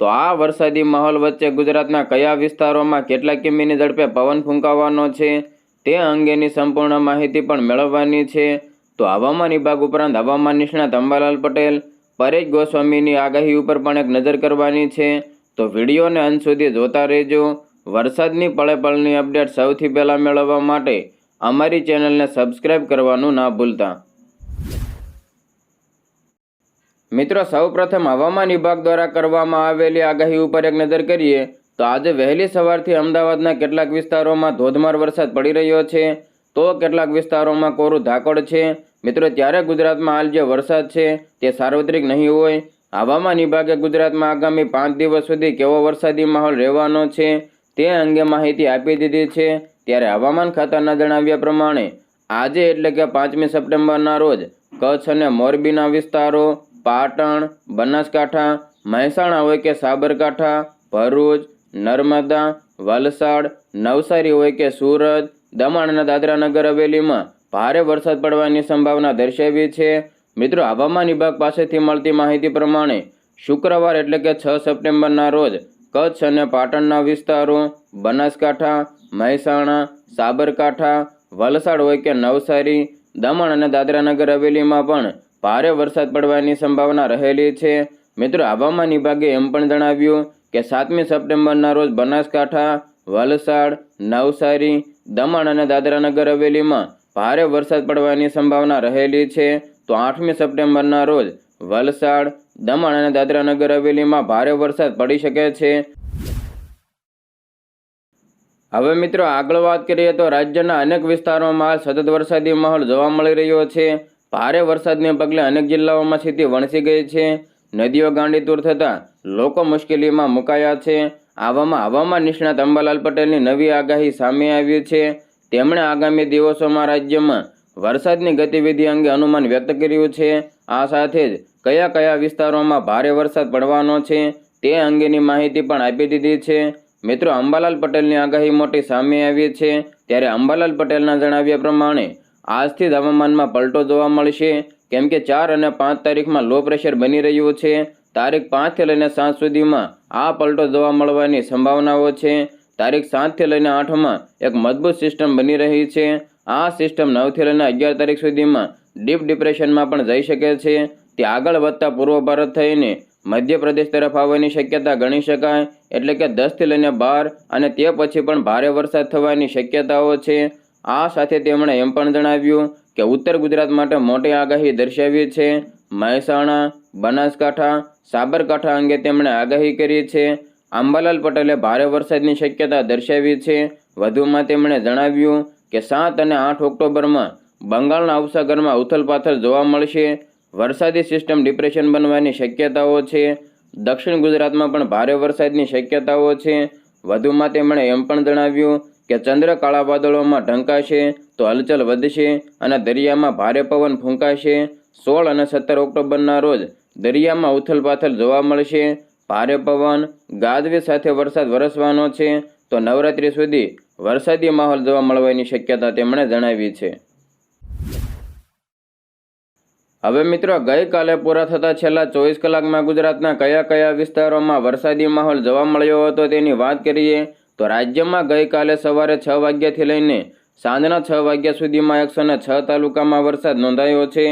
તો આ વરસાદી માહોલ વચ્ચે ગુજરાતના કયા વિસ્તારોમાં કેટલા કિમીની ઝડપે પવન ફૂંકાવાનો છે તે અંગેની સંપૂર્ણ માહિતી પણ મેળવવાની છે. તો હવામાન વિભાગ ઉપરાંત હવામાન નિષ્ણાત અંબાલાલ પટેલ, પરેશ ગોસ્વામીની આગાહી ઉપર પણ એક નજર કરવાની છે. તો વિડીયોને અંત સુધી જોતા રહેજો. વરસાદની પળે પળની અપડેટ સૌથી પહેલાં મેળવવા માટે અમારી ચેનલને સબસ્ક્રાઇબ કરવાનું ના ભૂલતા. મિત્રો, સૌપ્રથમ હવામાન વિભાગ દ્વારા કરવામાં આવેલી આગાહી ઉપર એક નજર કરીએ, તો આજે વહેલી સવારથી અમદાવાદના કેટલાક વિસ્તારોમાં ધોધમાર વરસાદ પડી રહ્યો છે. તો કેટલાક વિસ્તારોમાં કોરું ધાકડ છે. મિત્રો, ત્યારે ગુજરાતમાં હાલ જે વરસાદ છે, તે સાર્વત્રિક નહીં હોય. હવામાન વિભાગે ગુજરાતમાં આગામી પાંચ દિવસ સુધી કેવો વરસાદી માહોલ રહેવાનો છે, તે અંગે માહિતી આપી દીધી છે. ત્યારે હવામાન ખાતાના જણાવ્યા પ્રમાણે, આજે એટલે કે પાંચમી સપ્ટેમ્બરના રોજ કચ્છ અને મોરબીના વિસ્તારો પાટણ, બનાસકાંઠા, મહેસાણા હોય કે સાબરકાંઠા, ભરૂચ, નર્મદા, વલસાડ, નવસારી હોય કે સુરત દમણ અને દાદરા નગર હવેલીમાં ભારે વરસાદ પડવાની સંભાવના દર્શાવી છે. મિત્રો, હવામાન વિભાગ પાસેથી મળતી માહિતી પ્રમાણે શુક્રવાર એટલે કે છ સપ્ટેમ્બરના રોજ કચ્છ અને પાટણના વિસ્તારો બનાસકાંઠા, મહેસાણા, સાબરકાંઠા, વલસાડ હોય કે નવસારી, દમણ અને દાદરાનગર હવેલીમાં પણ ભારે વરસાદ પડવાની સંભાવના રહેલી છે. મિત્રો, હવામાન વિભાગે એમ પણ જણાવ્યું કે સાતમી સપ્ટેમ્બરના રોજ બનાસકાંઠા, વલસાડ, નવસારી, દમણ અને દાદરા નગર હવેલીમાં ભારે વરસાદ પડવાની સંભાવના રહેલી છે. તો આઠમી સપ્ટેમ્બરના રોજ વલસાડ, દમણ અને દાદરાનગર હવેલીમાં ભારે વરસાદ પડી શકે છે. હવે મિત્રો આગળ વાત કરીએ તો રાજ્યના અનેક વિસ્તારોમાં સતત વરસાદી માહોલ જોવા મળી રહ્યો છે. ભારે વરસાદને પગલે અનેક જિલ્લાઓમાં સ્થિતિ વણસી ગઈ છે. નદીઓ ગાંડીતૂર થતાં લોકો મુશ્કેલીમાં મુકાયા છે. આવામાં હવામાન નિષ્ણાત અંબાલાલ પટેલની નવી આગાહી સામે આવી છે. તેમણે આગામી દિવસોમાં રાજ્યમાં વરસાદની ગતિવિધિ અંગે અનુમાન વ્યક્ત કર્યું છે. આ સાથે જ કયા કયા વિસ્તારોમાં ભારે વરસાદ પડવાનો છે તે અંગેની માહિતી પણ આપી દીધી છે. મિત્રો, અંબાલાલ પટેલની આગાહી મોટી સામે આવી છે. ત્યારે અંબાલાલ પટેલના જણાવ્યા પ્રમાણે આજથી જ હવામાનમાં પલટો જોવા મળશે. કેમ કે ચાર અને પાંચ તારીખમાં લો પ્રેશર બની રહ્યું છે. તારીખ પાંચથી લઈને સાત સુધીમાં આ પલટો જોવા મળવાની સંભાવનાઓ છે. તારીખ સાતથી લઈને આઠમાં એક મજબૂત સિસ્ટમ બની રહી છે. આ સિસ્ટમ નવથી લઈને અગિયાર તારીખ સુધીમાં ડીપ ડિપ્રેશનમાં પણ જઈ શકે છે. તે આગળ વધતા પૂર્વ ભારત થઈને મધ્યપ્રદેશ તરફ આવવાની શક્યતા ગણી શકાય. એટલે કે દસથી લઈને બાર અને તે પછી પણ ભારે વરસાદ થવાની શક્યતાઓ છે. આ સાથે તેમણે એમ પણ જણાવ્યું કે ઉત્તર ગુજરાત માટે મોટી આગાહી દર્શાવી છે. મહેસાણા, બનાસકાંઠા, સાબરકાંઠા અંગે તેમણે આગાહી કરી છે. અંબાલાલ પટેલે ભારે વરસાદની શક્યતા દર્શાવી છે. વધુમાં તેમણે જણાવ્યું કે સાત અને આઠ ઓક્ટોબરમાં બંગાળના ઉપસાગરમાં ઉથલપાથલ જોવા મળશે. વરસાદી સિસ્ટમ ડિપ્રેશન બનવાની શક્યતાઓ છે. દક્ષિણ ગુજરાતમાં પણ ભારે વરસાદની શક્યતાઓ છે. વધુમાં તેમણે એમ પણ જણાવ્યું કે ચંદ્ર કાળા વાદળોમાં ઢંકાશે તો હલચલ વધશે અને દરિયામાં ભારે પવન ફૂંકાશે. સોળ અને સત્તર ઓક્ટોબરના રોજ દરિયામાં ઉથલપાથલ જોવા મળશે. ભારે પવન ગાજવી સાથે વરસાદ વરસવાનો છે તો નવરાત્રી સુધી વરસાદી માહોલ જોવા મળવાની શક્યતા તેમણે જણાવી છે. હવે મિત્રો, ગઈકાલે પૂરા થતા છેલ્લા ચોવીસ કલાકમાં ગુજરાતના કયા કયા વિસ્તારોમાં વરસાદી માહોલ જોવા મળ્યો હતો તેની વાત કરીએ. તો રાજ્યમાં ગઈકાલે સવારે છ વાગ્યાથી લઈને સાંજના છ વાગ્યા સુધીમાં એકસો છ તાલુકામાં વરસાદ નોંધાયો છે,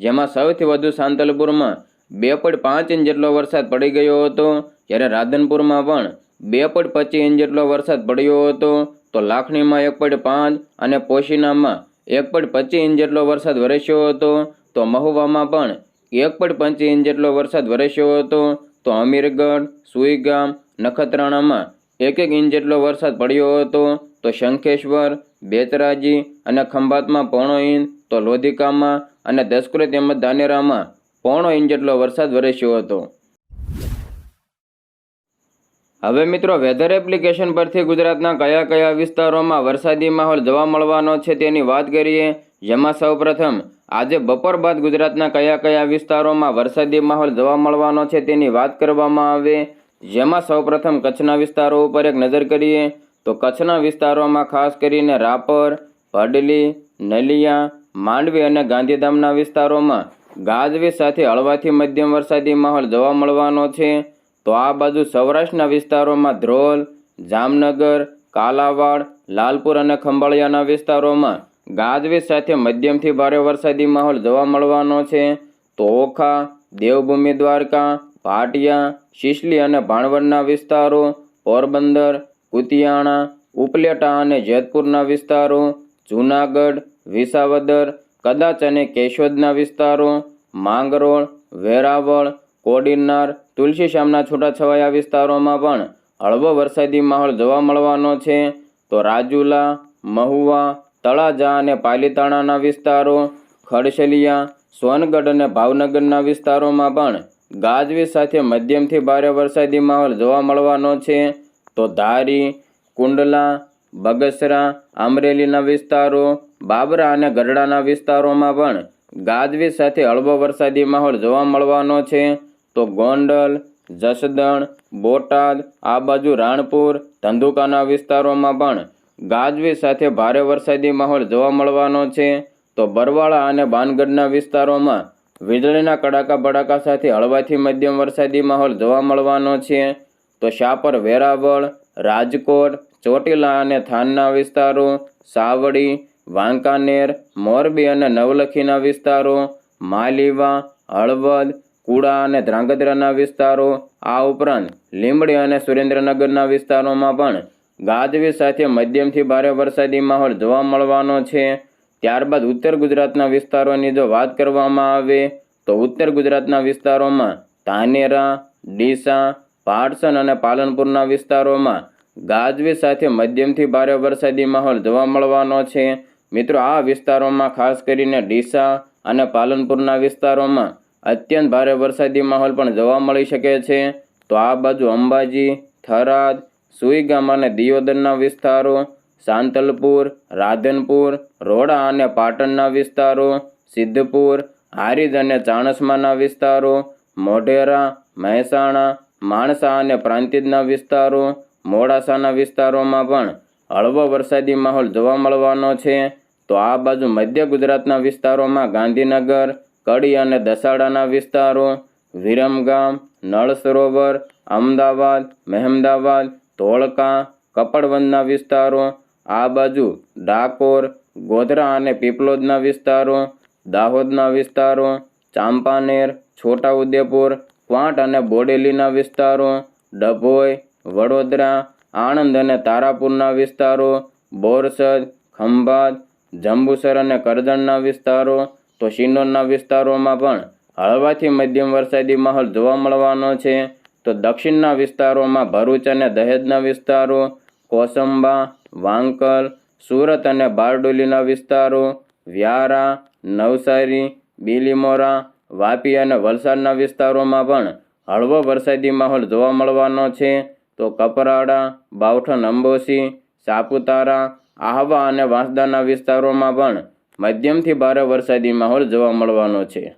જેમાં સૌથી વધુ સાંતલપુરમાં બે પોઈન્ટ પાંચ ઇંચ જેટલો વરસાદ પડી ગયો હતો, જ્યારે રાધનપુરમાં પણ બે પોઈન્ટ પચીસ ઇંચ જેટલો વરસાદ પડ્યો હતો, તો લાખણીમાં એક પોઈન્ટ પાંચ અને પોશીનામાં એક પોઈન્ટ પચીસ ઇંચ જેટલો વરસાદ વરસ્યો હતો, તો મહુવામાં પણ એક પોઈન્ટ પંચી ઇંચ જેટલો વરસાદ વરસ્યો હતો, તો અમીરગઢ, સુઈગામ, નખત્રાણામાં એક એક ઇંચ જેટલો વરસાદ પડ્યો હતો, તો શંખેશ્વર, બેતરાજી અને ખંભાતમાં પોણો ઇંચ, તો લોધિકામાં અને દસકુરે તેમજ ધાનેરામાં પોણો ઇંચ જેટલો વરસાદ વરસ્યો હતો. હવે મિત્રો વેધર એપ્લિકેશન પરથી ગુજરાતના કયા કયા વિસ્તારોમાં વરસાદી માહોલ જોવા મળવાનો છે તેની વાત કરીએ. જેમાં સૌપ્રથમ, આજે બપોર બાદ ગુજરાતના કયા કયા વિસ્તારોમાં વરસાદી માહોલ જોવા મળવાનો છે તેની વાત કરવામાં આવે. જેમાં સૌપ્રથમ કચ્છના વિસ્તારો ઉપર એક નજર કરીએ તો કચ્છના વિસ્તારોમાં ખાસ કરીને રાપર ભડલી નલિયા, માંડવી અને ગાંધીધામના વિસ્તારોમાં ગાજવીજ સાથે હળવાથી મધ્યમ વરસાદી માહોલ જોવા મળવાનો છે. તો આ બાજુ સૌરાષ્ટ્રના વિસ્તારોમાં ધ્રોલ, જામનગર, કાલાવાડ, લાલપુર અને ખંભાળિયાના વિસ્તારોમાં ગાજવીજ સાથે મધ્યમથી ભારે વરસાદી માહોલ જોવા મળવાનો છે. તો ઓખા, દેવભૂમિ દ્વારકા ભાટિયા, શિશલી અને ભાણવડના વિસ્તારો, પોરબંદર, કુતિયાણા, ઉપલેટા અને જેતપુરના વિસ્તારો, જૂનાગઢ, વિસાવદર, કદાચ અને કેશોદના વિસ્તારો, માંગરોળ, વેરાવળ, કોડીનાર તુલસીશ્યામના છૂટાછવાયા વિસ્તારોમાં પણ હળવો વરસાદી માહોલ જોવા મળવાનો છે. તો રાજુલા, મહુવા, તળાજા અને પાલીતાણાના વિસ્તારો, ખડશલિયા, સોનગઢ અને ભાવનગરના વિસ્તારોમાં પણ ગાજવીજ સાથે મધ્યમથી ભારે વરસાદી માહોલ જોવા મળવાનો છે. તો ધારી, કુંડલા, બગસરા, અમરેલીના વિસ્તારો, બાબરા અને ગઢડાના વિસ્તારોમાં પણ ગાજવીજ સાથે હળવો વરસાદી માહોલ જોવા મળવાનો છે. તો ગોંડલ, જસદણ, બોટાદ, આ બાજુ રાણપુર, ધંધુકાના વિસ્તારોમાં પણ ગાજવીજ સાથે ભારે વરસાદી માહોલ જોવા મળવાનો છે. તો બરવાળા અને બાનગઢના વિસ્તારોમાં વીજળીના કડાકા બડાકા સાથે હળવાથી મધ્યમ વરસાદી માહોલ જોવા મળવાનો છે. તો શાપર, વેરાવળ, રાજકોટ, ચોટીલા અને થાનના વિસ્તારો, સાવડી, વાંકાનેર, મોરબી અને નવલખીના વિસ્તારો, માલીવા, હળવદ, કુડા અને ધ્રાંગધ્રાના વિસ્તારો, આ ઉપરાંત લીંબડી અને સુરેન્દ્રનગરના વિસ્તારોમાં પણ ગાજવી સાથે મધ્યમથી ભારે વરસાદી માહોલ જોવા મળવાનો છે. ત્યારબાદ ઉત્તર ગુજરાતના વિસ્તારોની જો વાત કરવામાં આવે, તો ઉત્તર ગુજરાતના વિસ્તારોમાં ધાનેરા, ડીસા પાટસન અને પાલનપુરના વિસ્તારોમાં ગાજવી સાથે મધ્યમથી ભારે વરસાદી માહોલ જોવા મળવાનો છે. મિત્રો, આ વિસ્તારોમાં ખાસ કરીને ડીસા અને પાલનપુરના વિસ્તારોમાં અત્યંત ભારે વરસાદી માહોલ પણ જોવા મળી શકે છે. તો આ બાજુ અંબાજી, થરાદ, સુઈગામ અને દિયોદરના વિસ્તારો સાંતલપુર, રાધનપુર, રોડા અને પાટણના વિસ્તારો, સિદ્ધપુર, હારીજ અને ચાણસ્માના વિસ્તારો, મોઢેરા, મહેસાણા, માણસા અને પ્રાંતિજના વિસ્તારો, મોડાસાના વિસ્તારોમાં પણ હળવો વરસાદી માહોલ જોવા મળવાનો છે. તો આ બાજુ મધ્ય ગુજરાતના વિસ્તારોમાં ગાંધીનગર, કડી અને દસાડાના વિસ્તારો, વિરમગામ નળ સરોવર અમદાવાદ, મહેમદાવાદ, ધોળકા કપડવંદના વિસ્તારો આ બાજુ ડાકોર, ગોધરા અને પીપલોદના વિસ્તારો, દાહોદના વિસ્તારો, ચાંપાનેર, છોટાઉદેપુર, ક્વાંટ અને બોડેલીના વિસ્તારો, ડભોઈ, વડોદરા, આણંદ અને તારાપુરના વિસ્તારો, બોરસદ, ખંભાત, જંબુસર અને કરજણના વિસ્તારો, તો શિનોરના વિસ્તારોમાં પણ હળવાથી મધ્યમ વરસાદી માહોલ જોવા મળવાનો છે. તો દક્ષિણના વિસ્તારોમાં ભરૂચ અને દહેજના વિસ્તારો, કોસંબા વાંકલ, સુરત અને બારડોલીના વિસ્તારો, વ્યારા, નવસારી, બીલીમોરા, વાપી અને વલસાડના વિસ્તારોમાં પણ હળવો વરસાદી માહોલ જોવા મળવાનો છે. તો કપરાડા બાવઠન અંબોસી સાપુતારા, આહવા અને વાંસદાના વિસ્તારોમાં પણ મધ્યમથી ભારે વરસાદી માહોલ જોવા મળવાનો છે.